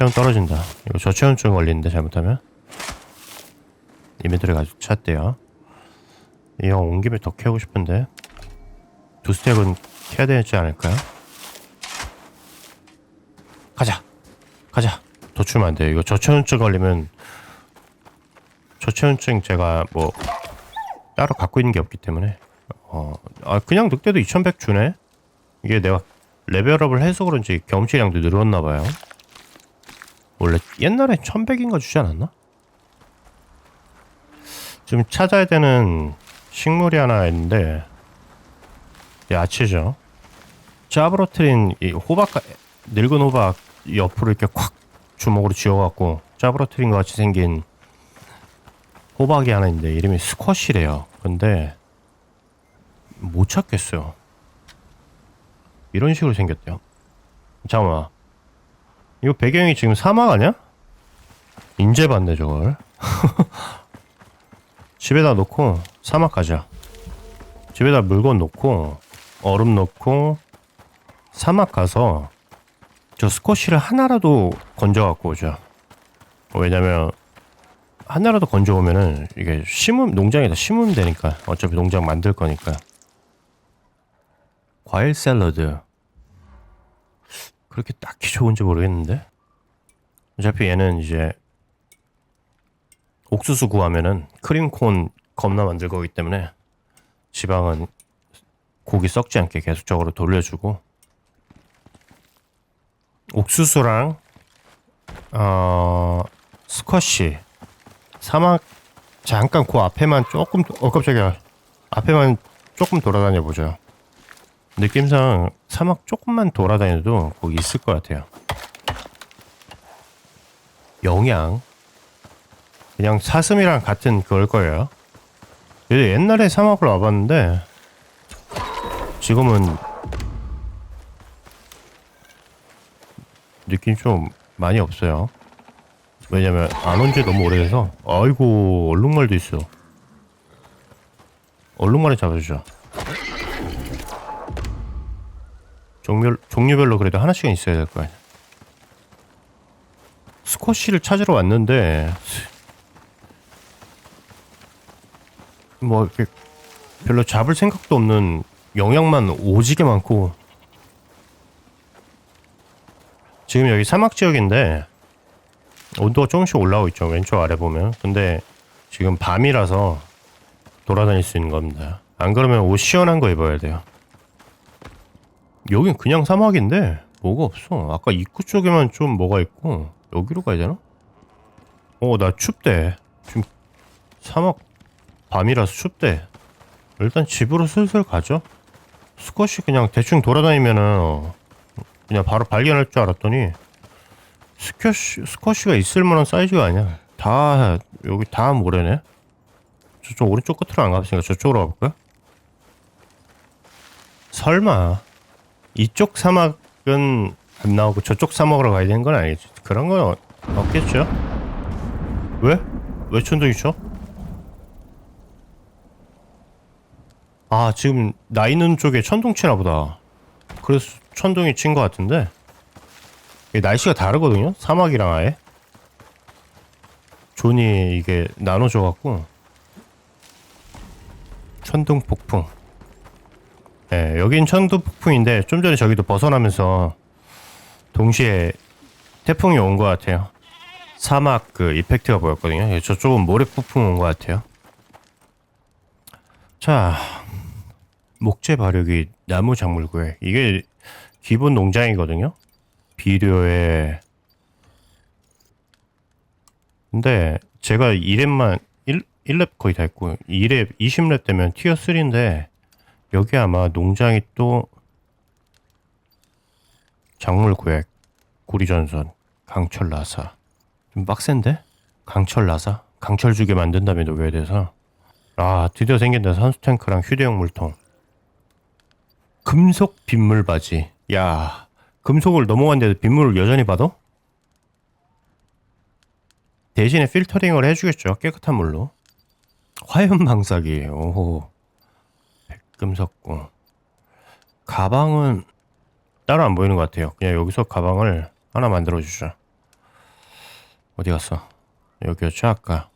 체온 떨어진다. 이거 저체온증 걸리는데 잘못하면 이미들이 아주 찼대요. 이형 온 김에 더 캐고 싶은데 두 스택은 캐야 되지 않을까요? 가자, 가자. 도출면 안 돼. 이거 저체온증 걸리면 저체온증 제가 뭐 따로 갖고 있는 게 없기 때문에 어, 아 그냥 늑대도 2100 주네. 이게 내가 레벨업을 해서 그런지 경험치량도 늘었나 봐요. 원래 옛날에 1100인가 주지 않았나? 지금 찾아야 되는 식물이 하나 있는데 야채죠. 짜브로트린 이 호박 늙은 호박 옆으로 이렇게 콱 주먹으로 쥐어갖고 짜브로트린 것 같이 생긴 호박이 하나 있는데 이름이 스쿼시래요. 근데 못 찾겠어요. 이런 식으로 생겼대요. 잠깐만. 이거 배경이 지금 사막 아니야? 인제 봤네 저걸. 집에다 놓고 사막 가자. 집에다 물건 놓고 얼음 넣고 사막 가서 저 스쿼시를 하나라도 건져 갖고 오자. 왜냐면 하나라도 건져 오면은 이게 심음 농장에다 심으면 되니까 어차피 농장 만들 거니까. 과일 샐러드 그렇게 딱히 좋은지 모르겠는데 어차피 얘는 이제 옥수수 구하면은 크림콘 겁나 만들 거기 때문에 지방은 고기 썩지 않게 계속적으로 돌려주고 옥수수랑 어 스쿼시 사막 잠깐 그 앞에만 조금 어 깜짝이야 앞에만 조금 돌아다녀 보죠. 느낌상 사막 조금만 돌아다녀도 거기 있을 것 같아요. 영양 그냥 사슴이랑 같은 그걸 거예요. 옛날에 사막을 와봤는데 지금은 느낌 좀 많이 없어요. 왜냐면 안 온 지 너무 오래돼서 아이고 얼룩말도 있어. 얼룩말을 잡아주죠. 종류, 종류별로 그래도 하나씩은 있어야 될 거야. 스쿼시를 찾으러 왔는데 뭐 이렇게 별로 잡을 생각도 없는 영양만 오지게 많고. 지금 여기 사막 지역인데 온도가 조금씩 올라오고 있죠 왼쪽 아래 보면. 근데 지금 밤이라서 돌아다닐 수 있는 겁니다. 안 그러면 옷 시원한 거 입어야 돼요 여긴 그냥 사막인데 뭐가 없어. 아까 입구 쪽에만 좀 뭐가 있고 여기로 가야 되나? 어 나 춥대. 지금 사막 밤이라서 춥대. 일단 집으로 슬슬 가죠. 스쿼시 그냥 대충 돌아다니면은 어, 그냥 바로 발견할 줄 알았더니 스쿼시 스쿼시가 있을 만한 사이즈가 아니야. 다 여기 다 모래네. 저쪽 오른쪽 끝으로 안 가봤으니까 저쪽으로 가볼까? 설마 이쪽 사막은 안 나오고 저쪽 사막으로 가야 되는 건 아니겠지. 그런 건 어- 없겠죠? 왜? 왜 천둥이 쳐? 아, 지금 나 있는 쪽에 천둥 치나 보다. 그래서 천둥이 친 것 같은데. 날씨가 다르거든요? 사막이랑 아예. 존이 이게 나눠져갖고. 천둥 폭풍. 예, 여긴 천도 폭풍인데 좀 전에 저기도 벗어나면서 동시에 태풍이 온 것 같아요. 사막 그 이펙트가 보였거든요. 예, 저쪽은 모래 폭풍 온 것 같아요. 자, 목재 발육이 나무 작물구에 이게 기본 농장이거든요. 비료에 근데 제가 2렙만 1, 1렙 거의 다 했고 2렙 20렙 되면 티어 3인데 여기 아마 농장이 또 작물 구획, 구리전선, 강철 나사. 좀 빡센데? 강철 나사? 강철 주게 만든 다음에 녹여야 돼서? 아 드디어 생긴다. 선수 탱크랑 휴대용 물통. 금속 빗물 바지. 야 금속을 넘어갔는데도 빗물을 여전히 받아? 대신에 필터링을 해주겠죠. 깨끗한 물로. 화염 방사기. 오호 금속고 가방은 따로 안 보이는 것 같아요. 그냥 여기서 가방을 하나 만들어 주죠. 어디 갔어? 여기였죠 아까.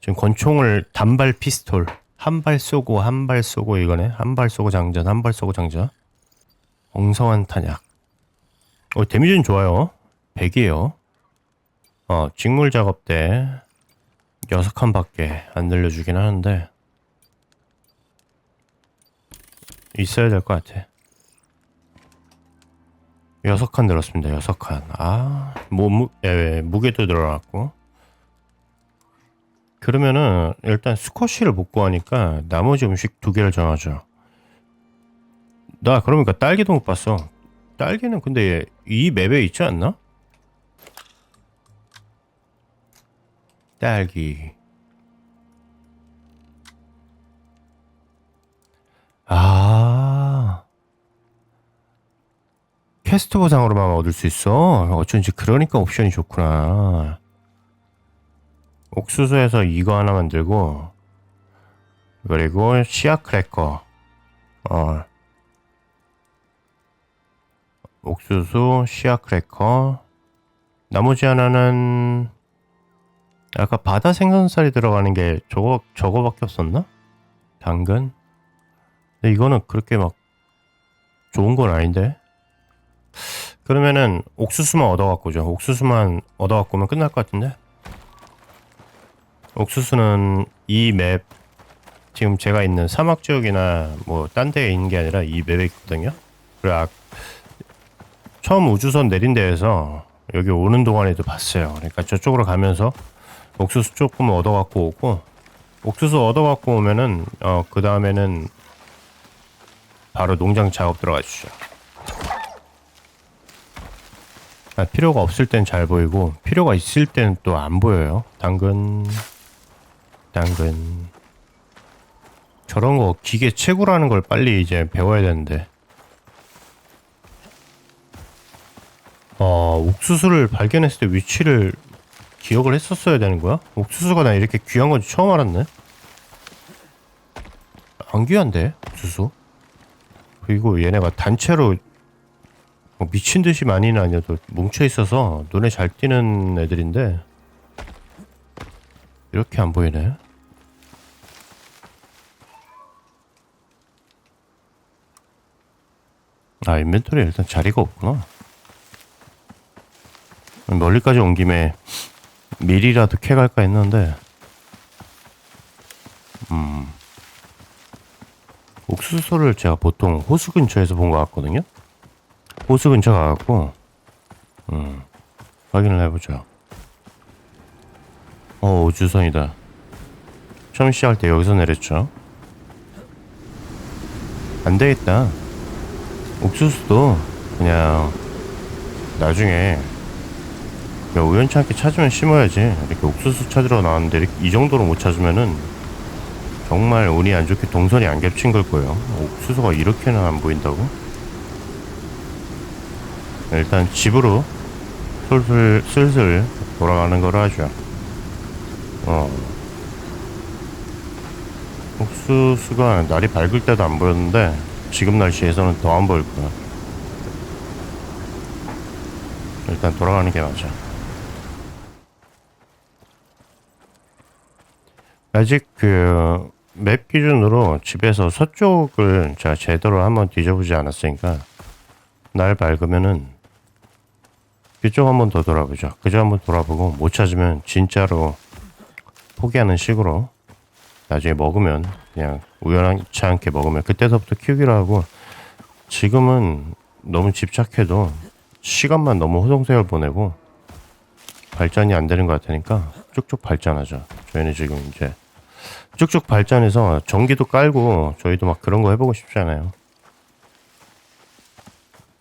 지금 권총을 단발 피스톨 한 발 쏘고 한 발 쏘고 이거네. 한 발 쏘고 장전, 한 발 쏘고 장전. 엉성한 탄약. 어 데미지는 좋아요. 100이에요. 어 직물 작업 때 여섯 칸밖에 안 늘려주긴 하는데 있어야 될 것 같아. 여섯 칸 늘었습니다. 여섯 칸. 아, 뭐, 무, 예, 무게도 늘어났고. 그러면은 일단 스쿼시를 못 구하니까 나머지 음식 두 개를 정하죠. 나 그러니까 딸기도 못 봤어. 딸기는 근데 이 맵에 있지 않나? 딸기. 아. 캐스트 보상으로만 얻을 수 있어. 어쩐지 그러니까 옵션이 좋구나. 옥수수에서 이거 하나 만들고 그리고 씨앗 크래커. 어. 옥수수, 씨앗 크래커. 나머지 하나는 아까 바다 생선살이 들어가는 게 저거 저거밖에 없었나? 당근? 근데 이거는 그렇게 막 좋은 건 아닌데. 그러면은 옥수수만 얻어갖고죠. 옥수수만 얻어갖고 오면 끝날 것 같은데. 옥수수는 이 맵 지금 제가 있는 사막 지역이나 뭐 딴 데에 있는 게 아니라 이 맵에 있거든요. 그래 아, 처음 우주선 내린 데에서 여기 오는 동안에도 봤어요. 그러니까 저쪽으로 가면서 옥수수 조금 얻어갖고 오고 옥수수 얻어갖고 오면은 어 그 다음에는 바로 농장 작업 들어가 주죠. 아, 필요가 없을 땐 잘 보이고 필요가 있을 땐또안 보여요. 당근, 당근. 저런 거 기계 채굴하는 걸 빨리 이제 배워야 되는데. 어, 옥수수를 발견했을 때 위치를 기억을 했었어야 되는 거야? 옥수수가 나 이렇게 귀한 건지 처음 알았네. 안 귀한데 옥수수. 그리고 얘네가 단체로 뭐 미친 듯이 많이는 아니어도 뭉쳐 있어서 눈에 잘 띄는 애들인데 이렇게 안 보이네. 아 인벤토리에 일단 자리가 없구나. 멀리까지 온 김에 미리라도 캐갈까 했는데 음 옥수수를 제가 보통 호수 근처에서 본 것 같거든요. 호수 근처 가갖고 음, 확인을 해보죠. 어 우주선이다. 처음 시작할 때 여기서 내렸죠. 안 되겠다. 옥수수도 그냥 나중에 그냥 우연찮게 찾으면 심어야지. 이렇게 옥수수 찾으러 나왔는데 이렇게 이 정도로 못 찾으면은 정말 운이 안 좋게 동선이 안 겹친 걸 거예요. 옥수수가 이렇게는 안 보인다고? 일단 집으로 슬슬, 슬슬 돌아가는 거로 하죠. 어. 옥수수가 날이 밝을 때도 안 보였는데 지금 날씨에서는 더 안 보일 거야. 일단 돌아가는 게 맞아. 아직 그 맵 기준으로 집에서 서쪽을 제가 제대로 한번 뒤져보지 않았으니까 날 밝으면은 그쪽 한번 더 돌아보죠. 그쪽 한번 돌아보고 못 찾으면 진짜로 포기하는 식으로 나중에 먹으면 그냥 우연치 않게 먹으면 그때서부터 키우기로 하고 지금은 너무 집착해도 시간만 너무 호송세월 보내고 발전이 안 되는 것 같으니까 쭉쭉 발전하죠. 저희는 지금 이제 쭉쭉 발전해서 전기도 깔고 저희도 막 그런 거 해보고 싶잖아요.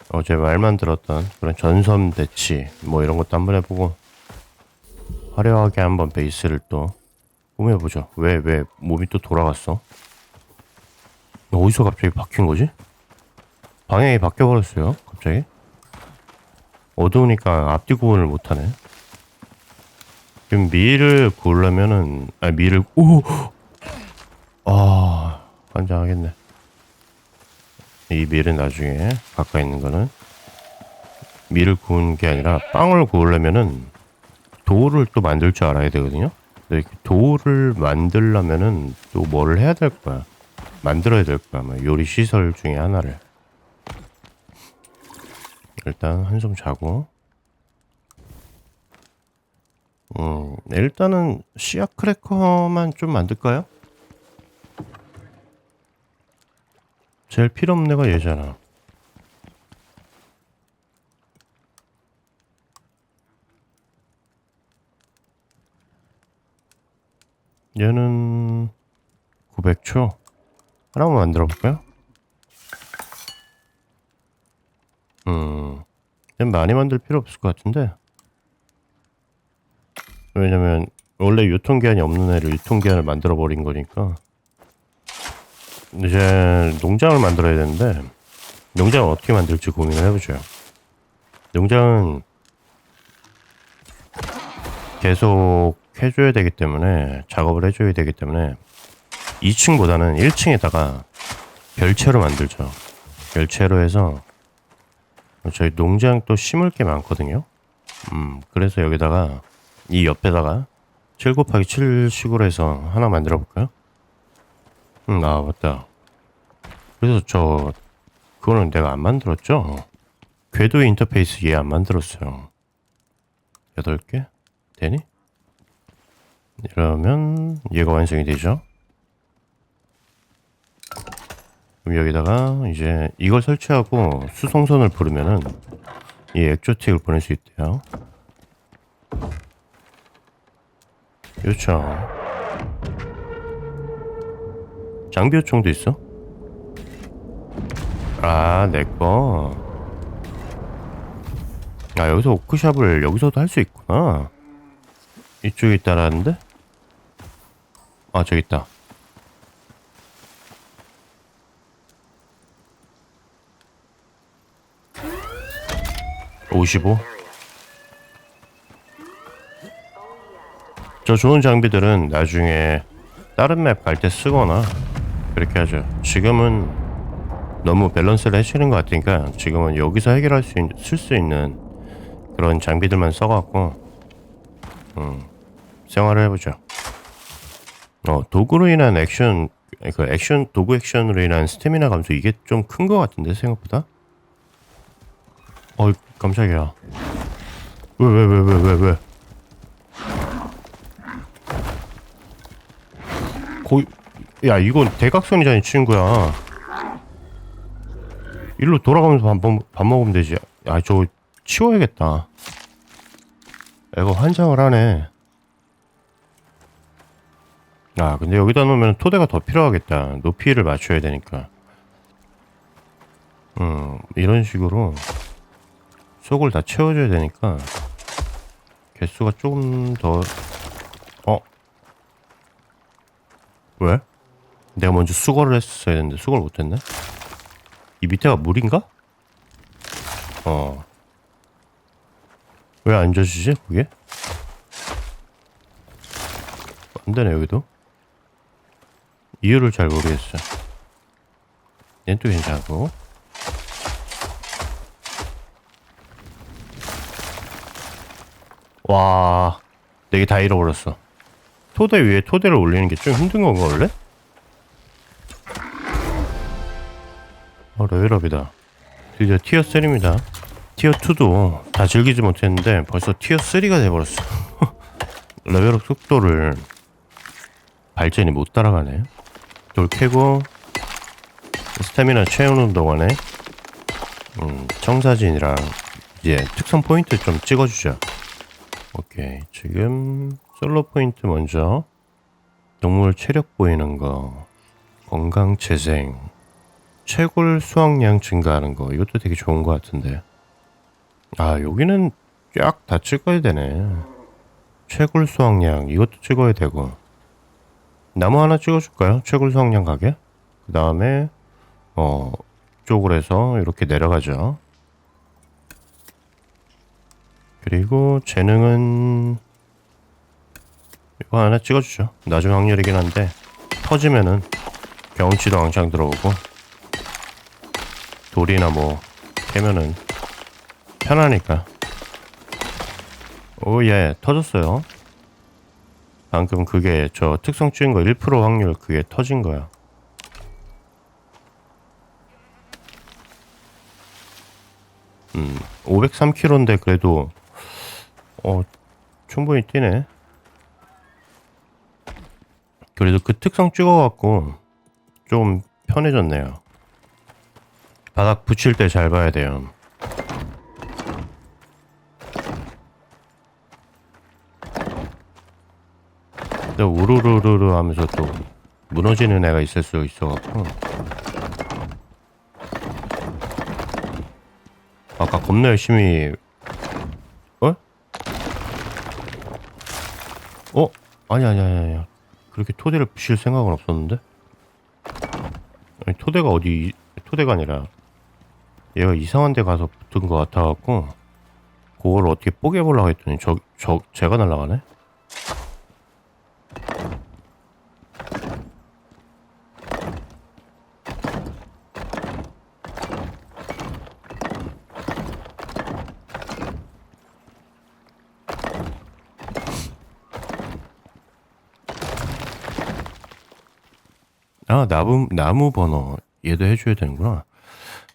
어제 말만 들었던 그런 전선 대치 뭐 이런 것도 한번 해보고 화려하게 한번 베이스를 또 꾸며보죠. 왜, 왜 몸이 또 돌아갔어? 어디서 갑자기 바뀐 거지? 방향이 바뀌어버렸어요. 갑자기. 어두우니까 앞뒤 구분을 못하네. 지금 미를 구우려면은, 아, 미를, 오! 아, 환장하겠네. 이 밀은 나중에 가까이 있는 거는 밀을 구운 게 아니라 빵을 구우려면은 도우를 또 만들 줄 알아야 되거든요. 근데 그 도우를 만들려면은 또 뭐를 해야 될 거야. 만들어야 될 거야. 아마 요리 시설 중에 하나를. 일단 한숨 자고. 음, 일단은 씨앗 크래커만 좀 만들까요? 제일 필요 없는 애가 얘잖아. 얘는 900초 하나만 만들어 볼까요? 음, 얘 많이 만들 필요 없을 것 같은데 왜냐면 원래 유통기한이 없는 애를 유통기한을 만들어 버린 거니까 이제 농장을 만들어야 되는데 농장을 어떻게 만들지 고민을 해보죠. 농장은 계속 해줘야 되기 때문에 작업을 해줘야 되기 때문에 2층보다는 1층에다가 별채로 만들죠. 별채로 해서 저희 농장 또 심을 게 많거든요. 음, 그래서 여기다가 이 옆에다가 7 곱하기 7식으로 해서 하나 만들어 볼까요? 음, 아, 맞다. 그래서 저, 그거는 내가 안 만들었죠? 궤도 인터페이스 얘 안 만들었어요. 8개? 되니? 이러면 얘가 완성이 되죠. 그럼 여기다가 이제 이걸 설치하고 수송선을 부르면은 이 액조틱을 보낼 수 있대요. 그렇 장비 요청도 있어? 아, 내꺼. 아, 여기서 오크샵을 여기서도 할 수 있구나. 이쪽에 있다라는데? 아, 저기 있다. 오십오. 저 좋은 장비들은 나중에 다른 맵 갈 때 쓰거나 그렇게 하죠. 지금은 너무 밸런스를 해치는 것 같으니까 지금은 여기서 해결할 수 쓸 수 있는 그런 장비들만 써갖고 음, 생활을 해보죠. 어, 도구로 인한 액션, 그 액션, 도구 액션으로 인한 스태미나 감소 이게 좀 큰 것 같은데 생각보다? 어, 깜짝이야. 왜, 왜, 왜, 왜, 왜, 왜? 거의, 야, 이건 대각선이잖아, 이 친구야. 일로 돌아가면서 밥, 먹- 밥 먹으면 되지. 야, 저거 치워야겠다. 애가 환장을 하네. 아, 근데 여기다 놓으면 토대가 더 필요하겠다. 높이를 맞춰야 되니까. 음, 이런 식으로 속을 다 채워줘야 되니까 개수가 조금 더, 어? 왜? 내가 먼저 수거를 했었어야 되는데 수거를 못했네? 이 밑에가 물인가? 어. 왜 안 젖이지, 그게? 안 되네, 여기도. 이유를 잘 모르겠어. 얘는 또 괜찮고. 와, 내게 다 잃어버렸어. 토대 위에 토대를 올리는 게 좀 힘든 건가, 원래? 어, 레벨업이다. 드디어 티어 3입니다. 티어 2도 다 즐기지 못했는데 벌써 티어 3가 돼버렸어. 레벨업 속도를 발전이 못 따라가네. 돌 캐고 스태미나 채우는 동안에 음, 청사진이랑 이제 특성 포인트 좀 찍어주자. 오케이 지금 솔로 포인트 먼저 동물 체력 보이는 거 건강 재생 채굴 수확량 증가하는 거. 이것도 되게 좋은 것 같은데. 아 여기는 쫙 다 찍어야 되네. 채굴 수확량. 이것도 찍어야 되고. 나무 하나 찍어줄까요? 채굴 수확량 가게? 그 다음에 어 쪽으로 해서 이렇게 내려가죠. 그리고 재능은 이거 하나 찍어주죠. 나중 확률이긴 한데 터지면은 경치도 왕창 들어오고 돌이나 뭐 캐면은 편하니까. 오예 터졌어요. 방금 그게 저 특성 찍은 거 1% 확률 그게 터진 거야. 음 503km인데 그래도 어 충분히 뛰네. 그래도 그 특성 찍어갖고 좀 편해졌네요 바닥 붙일 때 잘 봐야 돼요 근데 우르르르르 하면서 또 무너지는 애가 있을 수 있어갖고 아까 겁나 열심히 어? 어? 아니 아니 아니 아니 그렇게 토대를 부실 생각은 없었는데 아니 토대가 어디 토대가 아니라 얘가 이상한 데 가서 붙은 것 같아갖고 그걸 어떻게 뽀개보려고 했더니 저, 저 제가 날라가네? 아, 나무, 나무 번호. 얘도 해줘야 되는구나.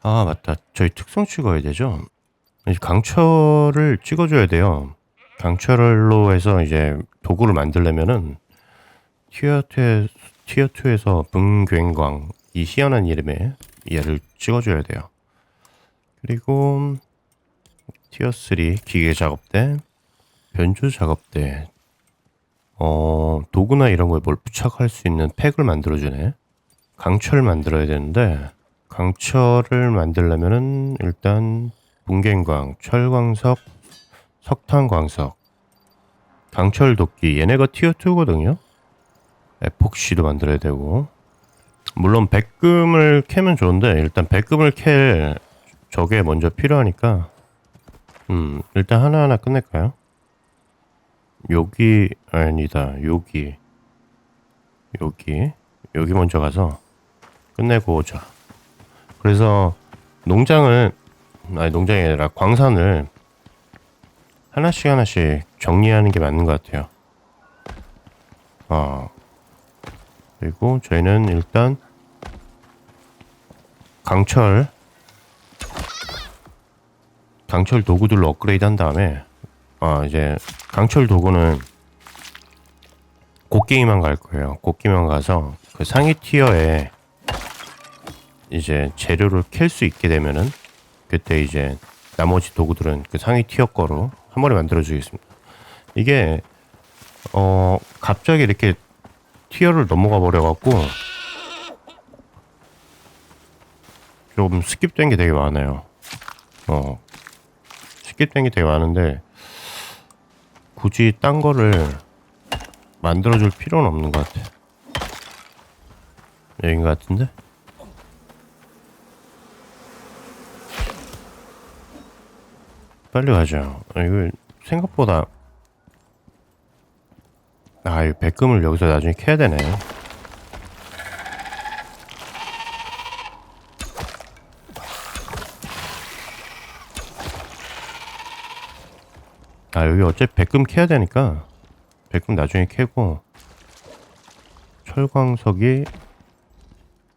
아, 맞다. 저희 특성 찍어야 되죠? 강철을 찍어줘야 돼요. 강철로 해서 이제 도구를 만들려면은 티어2, 티어2에서 분괭광, 이 희한한 이름의 얘를 찍어줘야 돼요. 그리고 티어 3 기계 작업대, 변조 작업대, 어, 도구나 이런 거에 뭘 부착할 수 있는 팩을 만들어주네. 강철 만들어야 되는데, 강철을 만들려면은 일단 분갱광, 철광석, 석탄광석, 강철 도끼, 얘네가 티어 2거든요? 에폭시도 만들어야 되고. 물론 백금을 캐면 좋은데, 일단 백금을 캘 저게 먼저 필요하니까, 음, 일단 하나하나 끝낼까요? 여기 아니다 여기 여기 여기 먼저 가서 끝내고 오자 그래서 농장을 아니 농장이 아니라 광산을 하나씩 하나씩 정리하는 게 맞는 것 같아요 어 그리고 저희는 일단 강철 강철 도구들로 업그레이드 한 다음에 아 이제 강철 도구는 곡괭이만 갈 거예요. 곡괭이만 가서 그 상위 티어에 이제 재료를 캘 수 있게 되면은 그때 이제 나머지 도구들은 그 상위 티어 거로 한 번에 만들어 주겠습니다. 이게 어 갑자기 이렇게 티어를 넘어가 버려 갖고 좀 스킵된 게 되게 많아요. 어 스킵된 게 되게 많은데 굳이 딴 거를 만들어 줄 필요는 없는 것 같아. 여긴 것 같은데? 빨리 가자. 아, 이거 생각보다 아, 이 백금을 여기서 나중에 캐야 되네. 아 여기 어차피 백금 캐야 되니까 백금 나중에 캐고 철광석이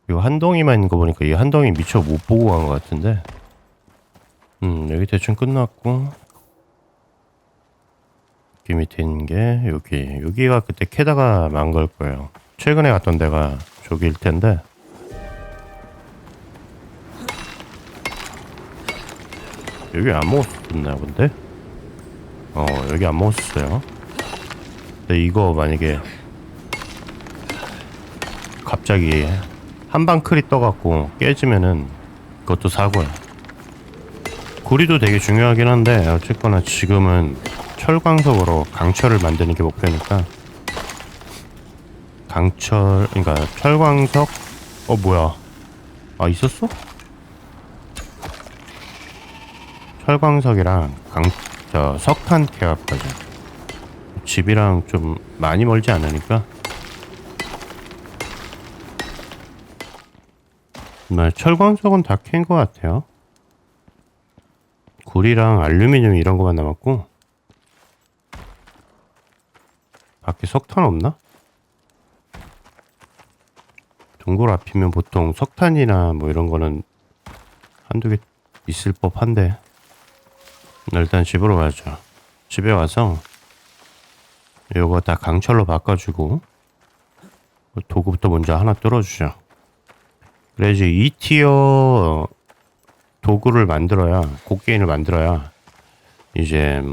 이거 한 덩이만 있는 거 보니까 이 한 덩이 미처 못 보고 간 것 같은데 음 여기 대충 끝났고. 여기 밑에 있는 게 여기. 여기가 그때 캐다가 만 걸 거예요. 최근에 갔던 데가 저기일 텐데. 여기 안 먹었었나 본데? 어 여기 안 먹었어요. 근데 이거 만약에 갑자기 한방 클이 떠갖고 깨지면은 그것도 사고야 구리도 되게 중요하긴 한데 어쨌거나 지금은 철광석으로 강철을 만드는 게 목표니까 강철 그러니까 철광석 어 뭐야? 아 있었어? 철광석이랑 강 저 석탄 케어까지 집이랑 좀 많이 멀지 않으니까. 정말 철광석은 다 캔 것 같아요 구리랑 알루미늄 이런 거만 남았고. 밖에 석탄 없나? 동굴 앞이면 보통 석탄이나 뭐 이런 거는 한두 개 있을 법한데. 나 일단 집으로 가자 집에 와서 요거 다 강철로 바꿔주고 도구부터 먼저 하나 뚫어주자 그래야지 2티어 도구를 만들어야 곡괭이를 만들어야 이제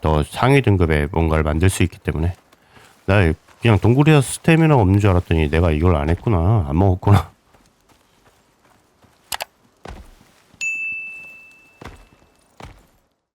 더 상위 등급의 뭔가를 만들 수 있기 때문에. 나 그냥 동굴이라 스태미나가 없는 줄 알았더니 내가 이걸 안 했구나. 안 먹었구나